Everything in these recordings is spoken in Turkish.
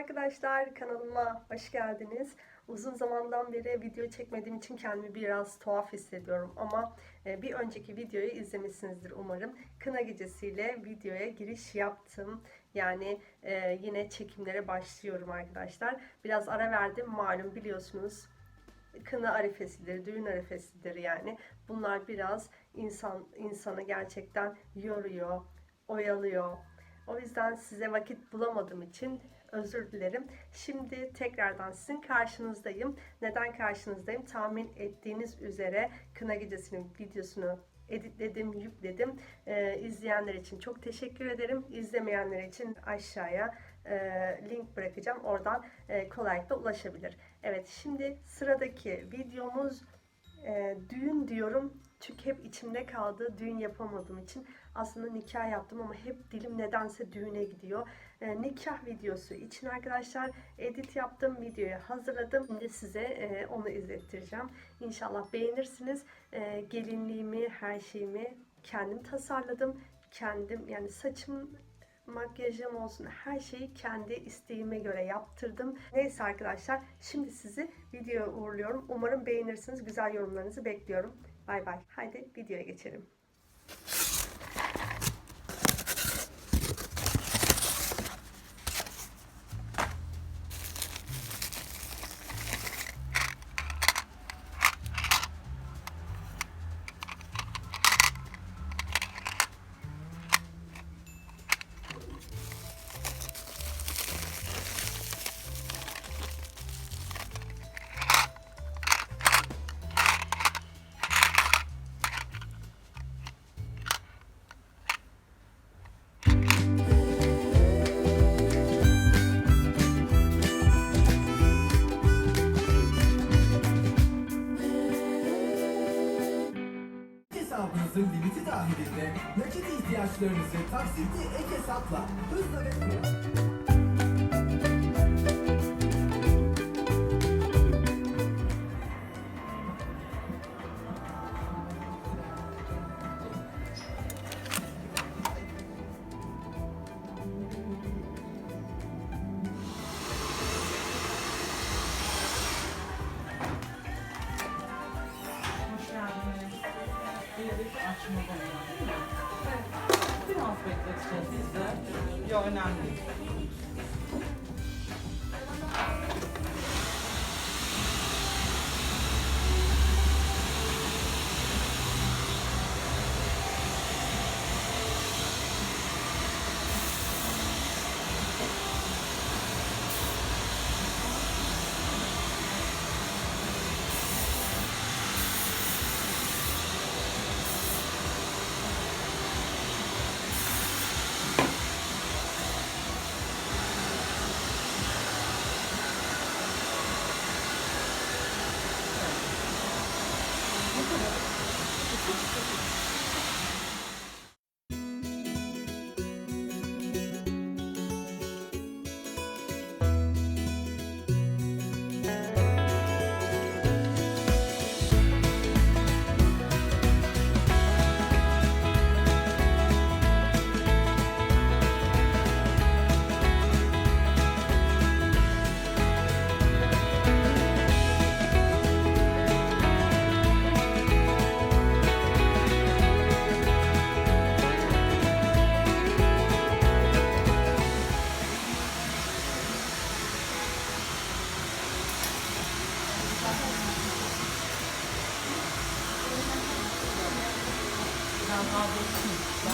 arkadaşlar kanalıma hoş geldiniz. Uzun zamandan beri video çekmediğim için kendimi biraz tuhaf hissediyorum ama e, bir önceki videoyu izlemişsinizdir umarım. Kına gecesiyle videoya giriş yaptım. Yani e, yine çekimlere başlıyorum arkadaşlar. Biraz ara verdim malum biliyorsunuz kına arifesidir, düğün arifesidir yani. Bunlar biraz insan insanı gerçekten yoruyor, oyalıyor. O yüzden size vakit bulamadığım için özür dilerim. Şimdi tekrardan sizin karşınızdayım. Neden karşınızdayım? Tahmin ettiğiniz üzere Kına Gecesi'nin videosunu editledim, yükledim. Ee, izleyenler için çok teşekkür ederim. İzlemeyenler için aşağıya e, link bırakacağım. Oradan e, kolaylıkla ulaşabilir. Evet şimdi sıradaki videomuz e, düğün diyorum. Çünkü hep içimde kaldı. Düğün yapamadığım için aslında nikah yaptım ama hep dilim nedense düğüne gidiyor. E, nikah videosu için arkadaşlar edit yaptım, videoyu hazırladım. Şimdi size e, onu izlettireceğim. İnşallah beğenirsiniz. E, gelinliğimi, her şeyimi kendim tasarladım. Kendim yani saçım makyajım olsun her şeyi kendi isteğime göre yaptırdım. Neyse arkadaşlar şimdi sizi videoya uğurluyorum. Umarım beğenirsiniz. Güzel yorumlarınızı bekliyorum. Bay bay. Haydi videoya geçelim. Hesabınızın limiti dahilinde nakit ihtiyaçlarınızı taksitli ek hesapla hızla ve Bir açma bayağı değil mi? Evet. Biraz bekleteceğiz biz de. Yok önemli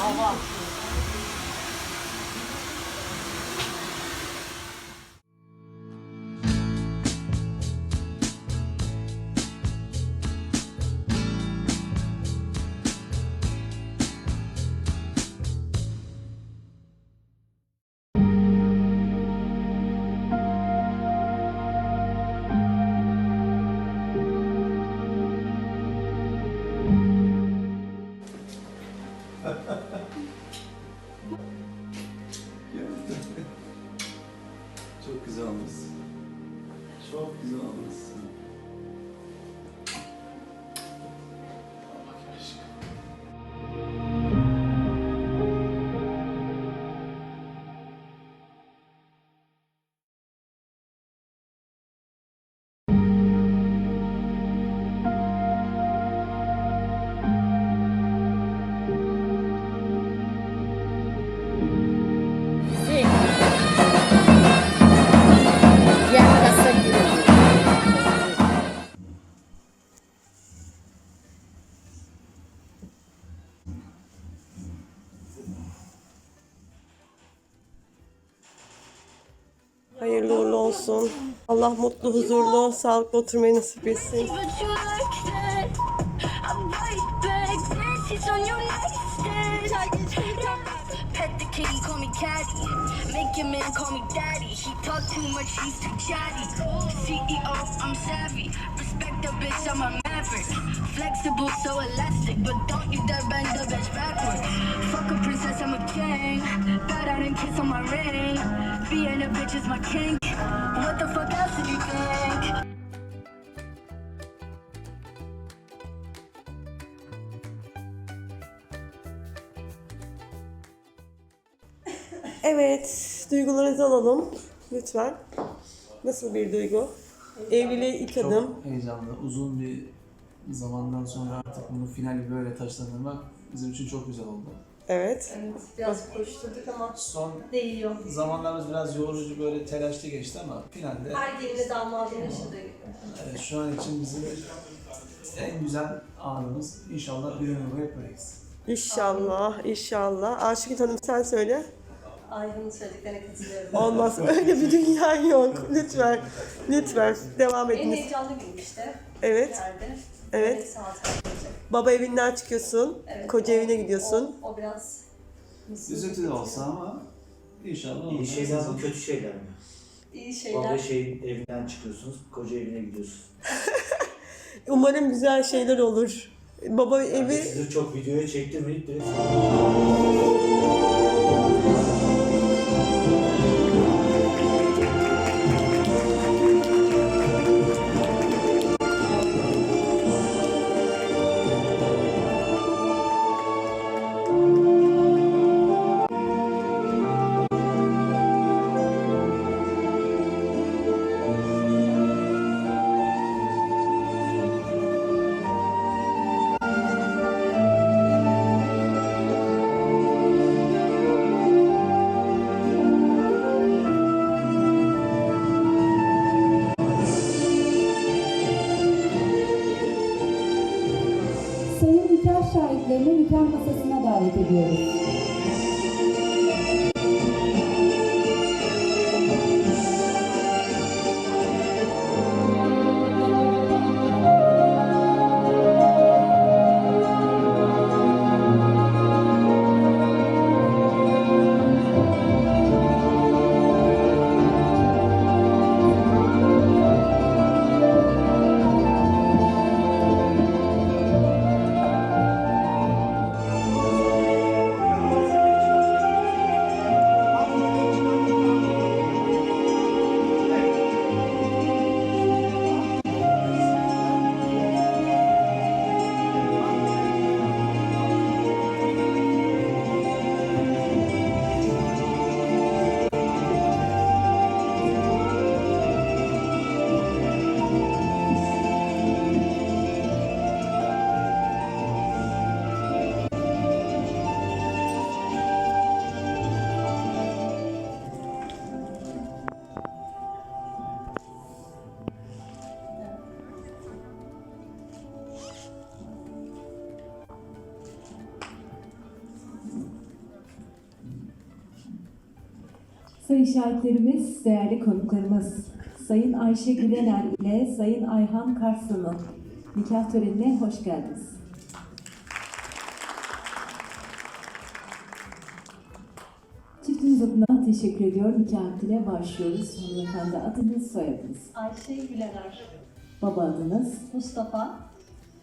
好不？Hayırlı uğurlu olsun. Allah mutlu, huzurlu, sağlıklı oturmayı nasip etsin. But Make your man call me daddy. He talk too much, he's too chatty. CEO, I'm savvy. Respect the bitch, I'm a maverick. Flexible, so elastic, but don't you dare bend the bitch backwards. Fuck a princess, I'm a king. Bow down and kiss on my ring. Being a bitch is my king. What the fuck else do you think? Duygularınızı alalım lütfen. Nasıl bir duygu? Evliliğe ilk adım. Çok heyecanlı. Uzun bir zamandan sonra artık bunu finali böyle taşlandırmak bizim için çok güzel oldu. Evet. Evet, biraz koşturduk ama Son değiyor. zamanlarımız biraz yorucu böyle telaşlı geçti ama finalde Her gelini damadın yaşadığı gibi. e, şu an için bizim en güzel anımız. İnşallah bir ömür boyu hep böyleyiz. İnşallah, inşallah. Aşık Hanım sen söyle. Ayhan'ın söylediklerine katılıyorum. Olmaz. Öyle bir dünya yok. Lütfen. Lütfen. Devam En ediniz. heyecanlı gün işte. Evet. Yerde. Evet. Saat. Baba evinden çıkıyorsun. Evet. Koca o- evine gidiyorsun. O, o biraz Üzüntü de olsa ama inşallah olur. İyi şeyler mi, kötü şeyler mi? iyi Baba şeyler. şeyin evinden çıkıyorsunuz, koca evine gidiyorsunuz. Umarım güzel şeyler olur. Baba Yani evi sizi çok videoya çektirmeyip direkt Sayın şahitlerimiz, değerli konuklarımız, Sayın Ayşe Gülener ile Sayın Ayhan Karslan'ın nikah törenine hoş geldiniz. Çiftimiz adına teşekkür ediyor. Nikah akdine başlıyoruz. Hanımefendi adınız, soyadınız. Ayşe Gülener, Baba adınız, Mustafa,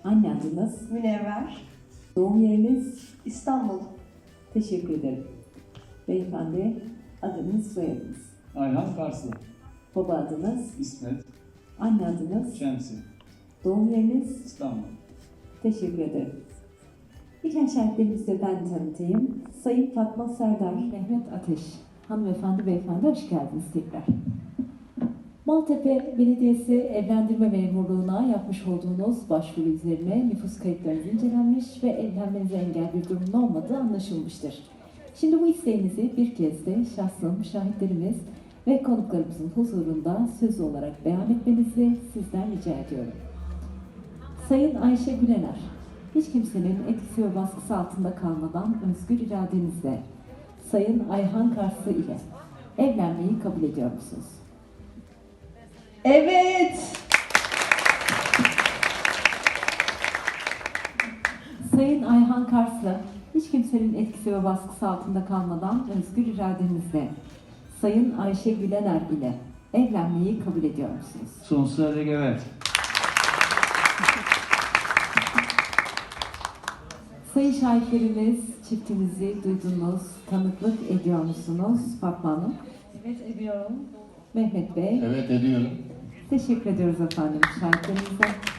anne adınız, Münevver, doğum yeriniz. İstanbul. Teşekkür ederim. Beyefendi adınız, soyadınız. Ayhan Karslı, Baba adınız, İsmet, anne adınız, Şemsi, doğum yeriniz. İstanbul. Teşekkür ederim. Nikah şahitlerimizi de ben tanıtayım. Sayın Fatma Serdar, Mehmet Ateş. Hanımefendi, beyefendi hoş geldiniz tekrar. Maltepe Belediyesi Evlendirme Memurluğu'na yapmış olduğunuz başvuru üzerine nüfus kayıtlarınız incelenmiş ve evlenmenize engel bir durumun olmadığı anlaşılmıştır. Şimdi bu isteğinizi bir kez de şahsım, şahitlerimiz ve konuklarımızın huzurunda söz olarak beyan etmenizi sizden rica ediyorum. Sayın Ayşe Gülener, hiç kimsenin etkisi ve baskısı altında kalmadan özgür iradenizle Sayın Ayhan Karslı ile evlenmeyi kabul ediyor musunuz? Evet. Sayın Ayhan Karslı, hiç kimsenin etkisi ve baskısı altında kalmadan özgür iradenizle Sayın Ayşe Gülener ile evlenmeyi kabul ediyor musunuz? Sonsuza dek evet. Sayın şahitlerimiz çiftimizi duydunuz, tanıklık ediyor musunuz Fatma Hanım? Evet ediyorum. Mehmet Bey, Evet ediyorum. teşekkür ediyoruz efendim şahitlerimize.